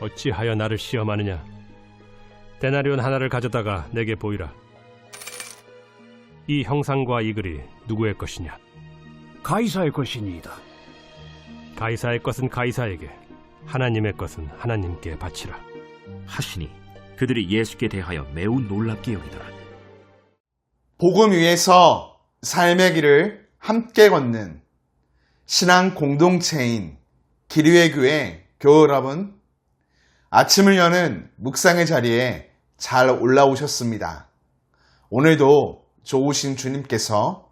어찌하여 나를 시험하느냐? 데나리온 하나를 가져다가 내게 보이라. 이 형상과 이 글이 누구의 것이냐? 가이사의 것이니이다. 가이사의 것은 가이사에게, 하나님의 것은 하나님께 바치라. 하시니 그들이 예수께 대하여 매우 놀랍게 여기더라. 복음 위에서 삶의 길을 함께 걷는 신앙 공동체인 기류의 교회 교회 여러분, 아침을 여는 묵상의 자리에 잘 올라오셨습니다. 오늘도 좋으신 주님께서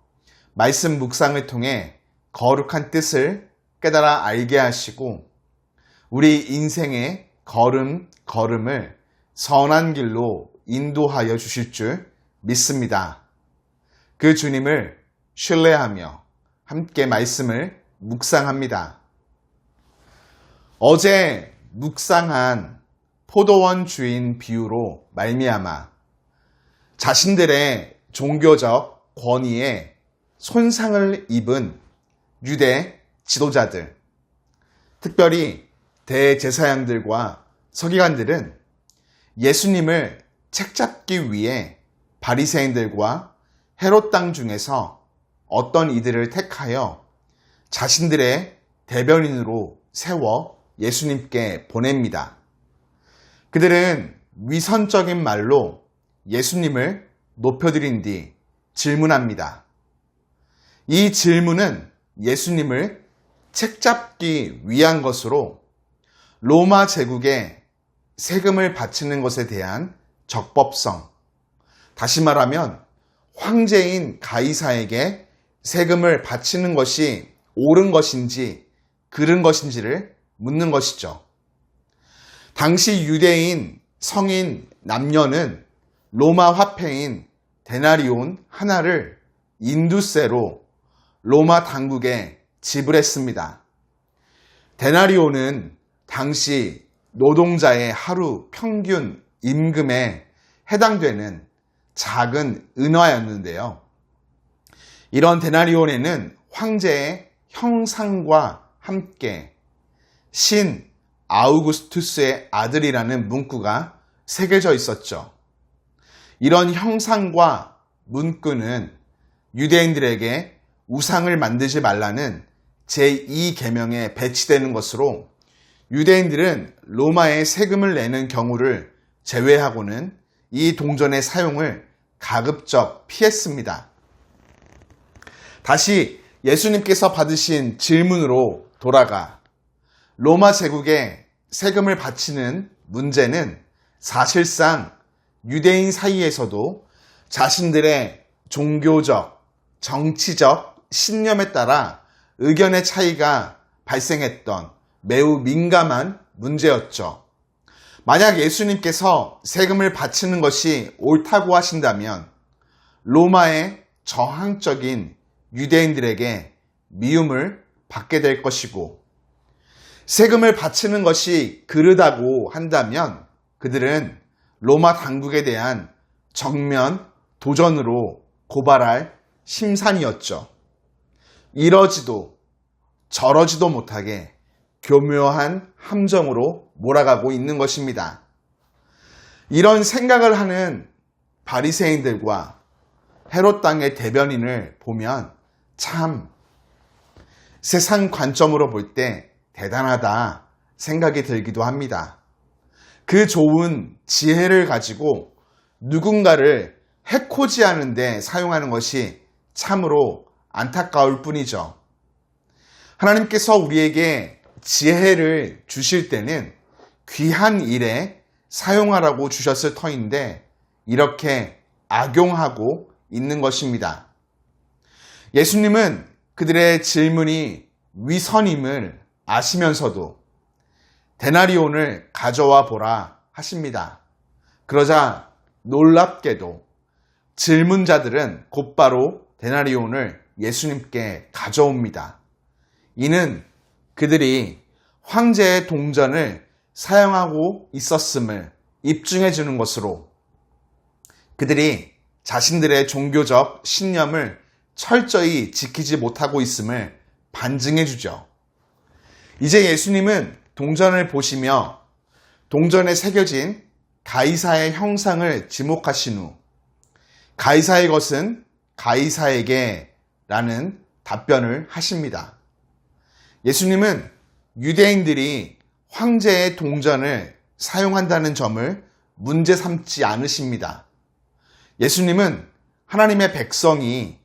말씀 묵상을 통해 거룩한 뜻을 깨달아 알게 하시고 우리 인생의 걸음 걸음을 선한 길로 인도하여 주실 줄 믿습니다. 그 주님을 신뢰하며 함께 말씀을 묵상합니다. 어제 묵상한 포도원 주인 비유로 말미암아 자신들의 종교적 권위에 손상을 입은 유대 지도자들, 특별히 대제사장들과 서기관들은 예수님을 책잡기 위해 바리새인들과 헤롯 땅 중에서 어떤 이들을 택하여 자신들의 대변인으로 세워 예수님께 보냅니다. 그들은 위선적인 말로 예수님을 높여드린 뒤 질문합니다. 이 질문은 예수님을 책잡기 위한 것으로 로마 제국에 세금을 바치는 것에 대한 적법성, 다시 말하면 황제인 가이사에게 세금을 바치는 것이 옳은 것인지 그른 것인지를 묻는 것이죠. 당시 유대인 성인 남녀는 로마 화폐인 데나리온 하나를 인두세로 로마 당국에 지불했습니다. 데나리온은 당시 노동자의 하루 평균 임금에 해당되는 작은 은화였는데요. 이런 데나리온에는 황제의 형상과 함께 신 아우구스투스의 아들이라는 문구가 새겨져 있었죠. 이런 형상과 문구는 유대인들에게 우상을 만들지 말라는 제2계명에 배치되는 것으로 유대인들은 로마에 세금을 내는 경우를 제외하고는 이 동전의 사용을 가급적 피했습니다. 다시 예수님께서 받으신 질문으로 돌아가 로마 제국에 세금을 바치는 문제는 사실상 유대인 사이에서도 자신들의 종교적, 정치적 신념에 따라 의견의 차이가 발생했던 매우 민감한 문제였죠. 만약 예수님께서 세금을 바치는 것이 옳다고 하신다면 로마의 저항적인 유대인들에게 미움을 받게 될 것이고 세금을 바치는 것이 그르다고 한다면 그들은 로마 당국에 대한 정면 도전으로 고발할 심산이었죠. 이러지도 저러지도 못하게 교묘한 함정으로 몰아가고 있는 것입니다. 이런 생각을 하는 바리새인들과 헤롯 땅의 대변인을 보면 참 세상 관점으로 볼때 대단하다 생각이 들기도 합니다. 그 좋은 지혜를 가지고 누군가를 해코지 하는데 사용하는 것이 참으로 안타까울 뿐이죠. 하나님께서 우리에게 지혜를 주실 때는 귀한 일에 사용하라고 주셨을 터인데 이렇게 악용하고 있는 것입니다. 예수님은 그들의 질문이 위선임을 아시면서도 데나리온을 가져와 보라 하십니다. 그러자 놀랍게도 질문자들은 곧바로 데나리온을 예수님께 가져옵니다. 이는 그들이 황제의 동전을 사용하고 있었음을 입증해 주는 것으로 그들이 자신들의 종교적 신념을 철저히 지키지 못하고 있음을 반증해 주죠. 이제 예수님은 동전을 보시며 동전에 새겨진 가이사의 형상을 지목하신 후 가이사의 것은 가이사에게 라는 답변을 하십니다. 예수님은 유대인들이 황제의 동전을 사용한다는 점을 문제 삼지 않으십니다. 예수님은 하나님의 백성이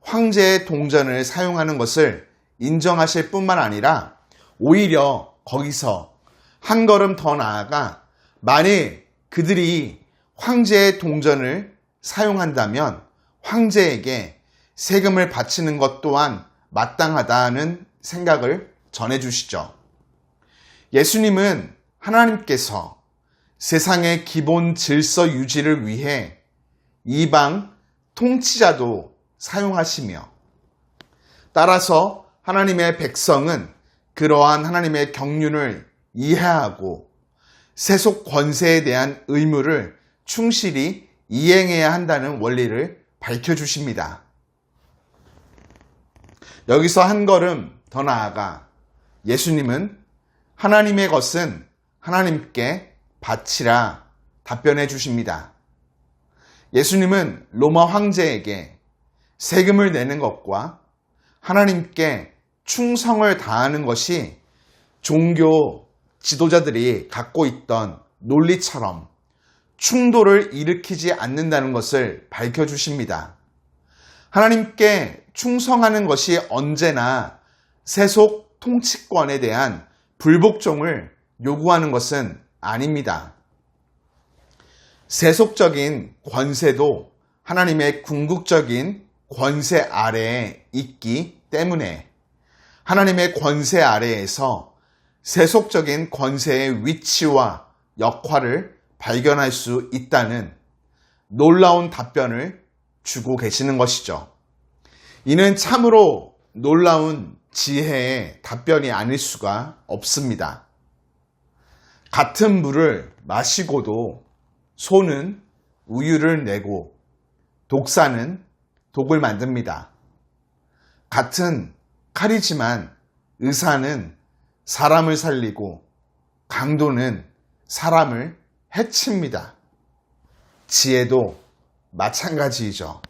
황제의 동전을 사용하는 것을 인정하실 뿐만 아니라 오히려 거기서 한 걸음 더 나아가 만일 그들이 황제의 동전을 사용한다면 황제에게 세금을 바치는 것 또한 마땅하다는 생각을 전해주시죠. 예수님은 하나님께서 세상의 기본 질서 유지를 위해 이방 통치자도 사용하시며 따라서 하나님의 백성은 그러한 하나님의 경륜을 이해하고 세속 권세에 대한 의무를 충실히 이행해야 한다는 원리를 밝혀주십니다. 여기서 한 걸음 더 나아가 예수님은 하나님의 것은 하나님께 바치라 답변해 주십니다. 예수님은 로마 황제에게 세금을 내는 것과 하나님께 충성을 다하는 것이 종교 지도자들이 갖고 있던 논리처럼 충돌을 일으키지 않는다는 것을 밝혀주십니다. 하나님께 충성하는 것이 언제나 세속 통치권에 대한 불복종을 요구하는 것은 아닙니다. 세속적인 권세도 하나님의 궁극적인 권세 아래에 있기 때문에 하나님의 권세 아래에서 세속적인 권세의 위치와 역할을 발견할 수 있다는 놀라운 답변을 주고 계시는 것이죠. 이는 참으로 놀라운 지혜의 답변이 아닐 수가 없습니다. 같은 물을 마시고도 소는 우유를 내고 독사는 독을 만듭니다. 같은 칼이지만 의사는 사람을 살리고 강도는 사람을 해칩니다. 지혜도 마찬가지이죠.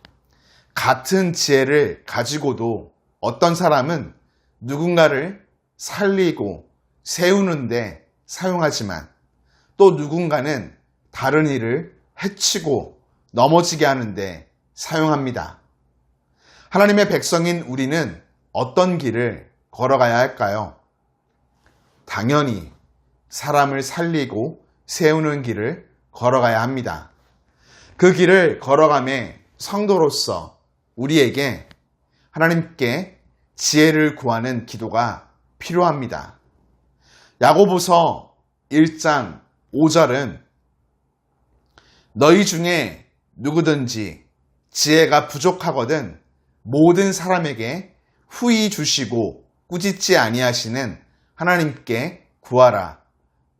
같은 지혜를 가지고도 어떤 사람은 누군가를 살리고 세우는데 사용하지만 또 누군가는 다른 일을 해치고 넘어지게 하는데 사용합니다. 하나님의 백성인 우리는 어떤 길을 걸어가야 할까요? 당연히 사람을 살리고 세우는 길을 걸어가야 합니다. 그 길을 걸어감에 성도로서 우리에게 하나님께 지혜를 구하는 기도가 필요합니다. 야고보서 1장 5절은 너희 중에 누구든지 지혜가 부족하거든 모든 사람에게 후히 주시고 꾸짖지 아니하시는 하나님께 구하라.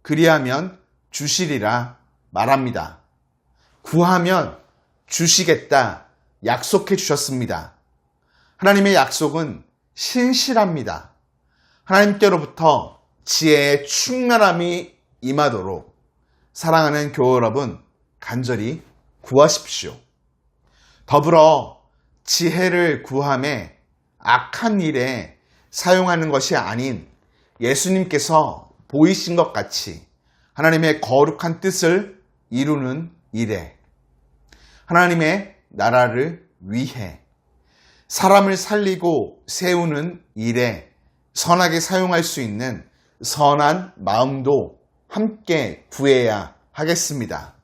그리하면 주시리라 말합니다. 구하면 주시겠다 약속해 주셨습니다. 하나님의 약속은 신실합니다. 하나님께로부터 지혜의 충만함이 임하도록 사랑하는 교회 여러분 간절히 구하십시오. 더불어 지혜를 구함에 악한 일에 사용하는 것이 아닌 예수님께서 보이신 것 같이 하나님의 거룩한 뜻을 이루는 일에 하나님의 나라를 위해 사람을 살리고 세우는 일에 선하게 사용할 수 있는 선한 마음도 함께 구해야 하겠습니다.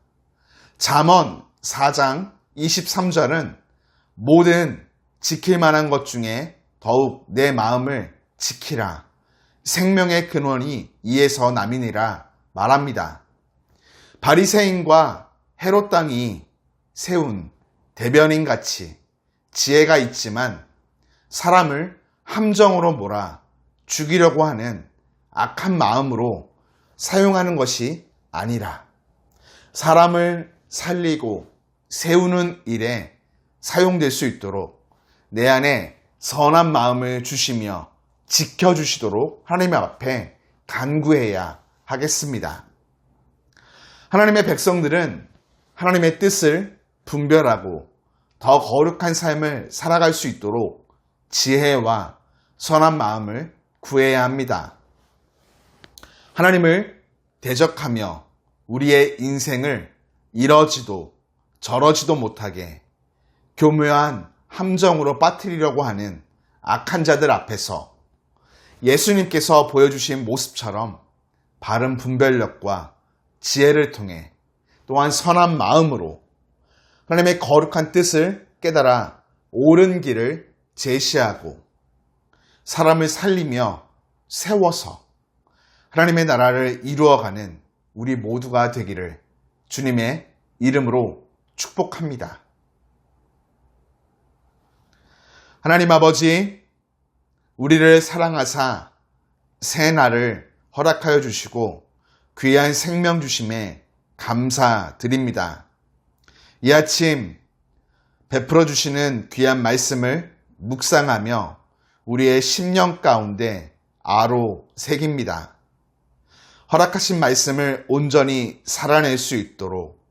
잠언 4장 23절은 모든 지킬 만한 것 중에 더욱 내 마음을 지키라. 생명의 근원이 이에서 남이니라 말합니다. 바리새인과 헤롯 땅이 세운 대변인 같이 지혜가 있지만 사람을 함정으로 몰아 죽이려고 하는 악한 마음으로 사용하는 것이 아니라 사람을 살리고 세우는 일에 사용될 수 있도록 내 안에 선한 마음을 주시며 지켜주시도록 하나님 앞에 간구해야 하겠습니다. 하나님의 백성들은 하나님의 뜻을 분별하고 더 거룩한 삶을 살아갈 수 있도록 지혜와 선한 마음을 구해야 합니다. 하나님을 대적하며 우리의 인생을 이러지도 저러지도 못하게 교묘한 함정으로 빠뜨리려고 하는 악한 자들 앞에서 예수님께서 보여주신 모습처럼 바른 분별력과 지혜를 통해 또한 선한 마음으로 하나님의 거룩한 뜻을 깨달아 옳은 길을 제시하고 사람을 살리며 세워서 하나님의 나라를 이루어가는 우리 모두가 되기를 주님의 이름으로 축복합니다. 하나님 아버지, 우리를 사랑하사 새 날을 허락하여 주시고 귀한 생명 주심에 감사드립니다. 이 아침 베풀어 주시는 귀한 말씀을 묵상하며 우리의 심령 가운데 아로 새깁니다. 허락하신 말씀을 온전히 살아낼 수 있도록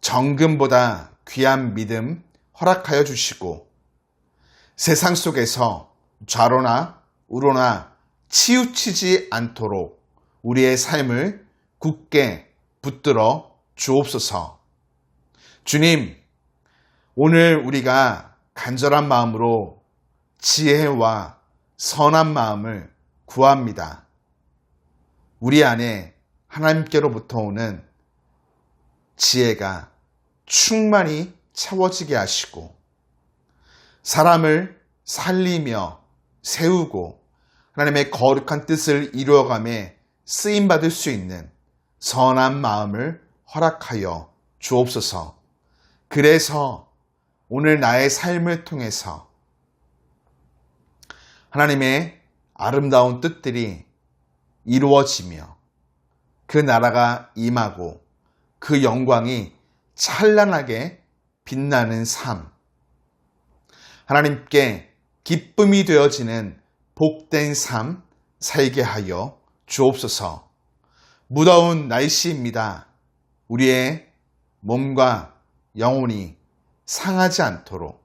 정금보다 귀한 믿음 허락하여 주시고 세상 속에서 좌로나 우로나 치우치지 않도록 우리의 삶을 굳게 붙들어 주옵소서. 주님, 오늘 우리가 간절한 마음으로 지혜와 선한 마음을 구합니다. 우리 안에 하나님께로부터 오는 지혜가 충만히 채워지게 하시고 사람을 살리며 세우고 하나님의 거룩한 뜻을 이루어감에 쓰임받을 수 있는 선한 마음을 허락하여 주옵소서. 그래서 오늘 나의 삶을 통해서 하나님의 아름다운 뜻들이 이루어지며 그 나라가 임하고 그 영광이 찬란하게 빛나는 삶. 하나님께 기쁨이 되어지는 복된 삶 살게 하여 주옵소서. 무더운 날씨입니다. 우리의 몸과 영혼이 상하지 않도록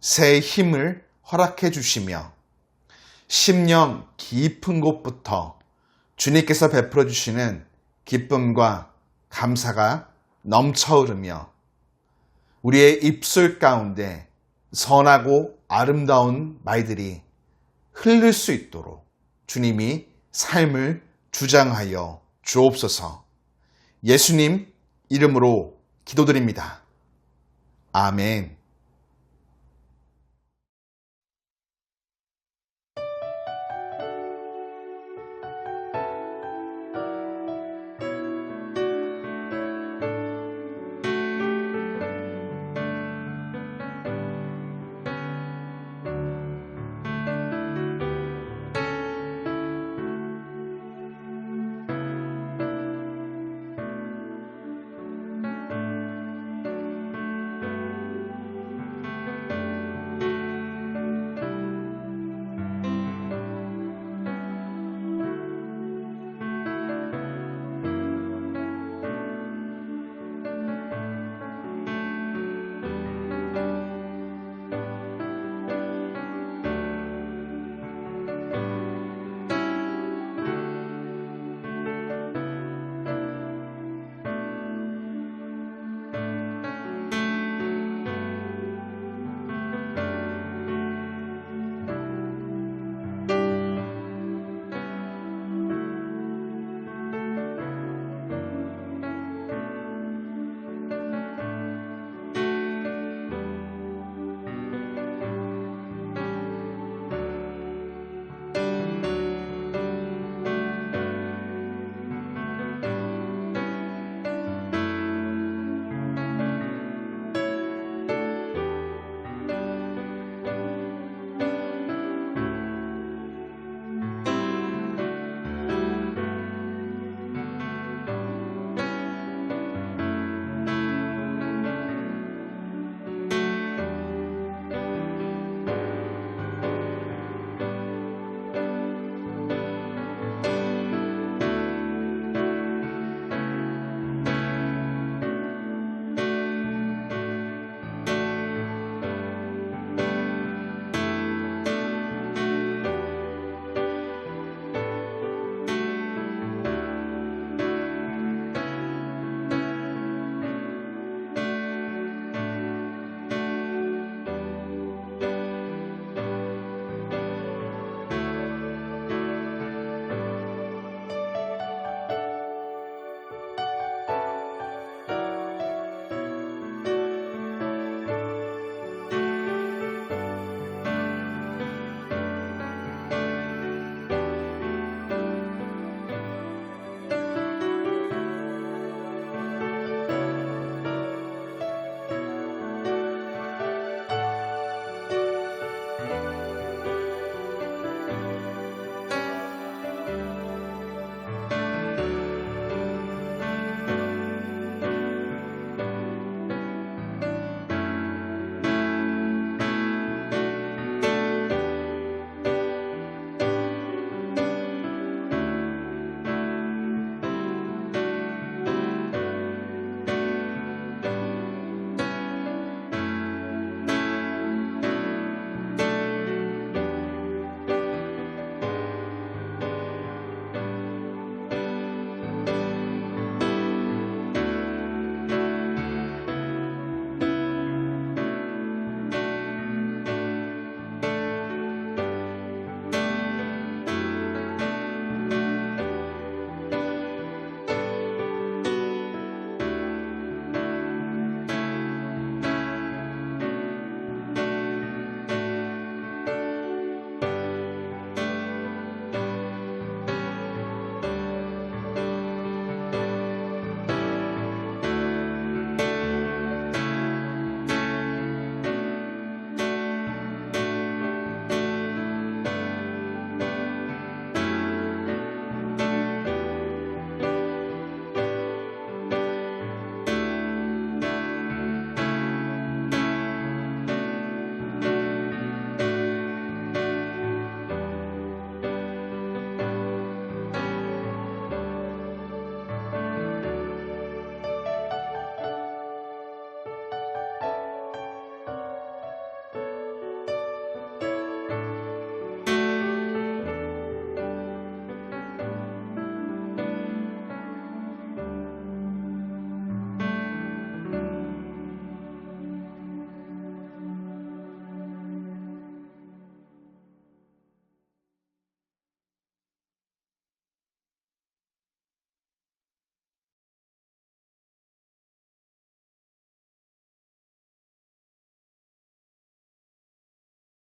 새 힘을 허락해 주시며 심령 깊은 곳부터 주님께서 베풀어 주시는 기쁨과 감사가 넘쳐 흐르며 우리의 입술 가운데 선하고 아름다운 말들이 흘릴 수 있도록 주님이 삶을 주장하여 주옵소서 예수님 이름으로 기도드립니다. 아멘.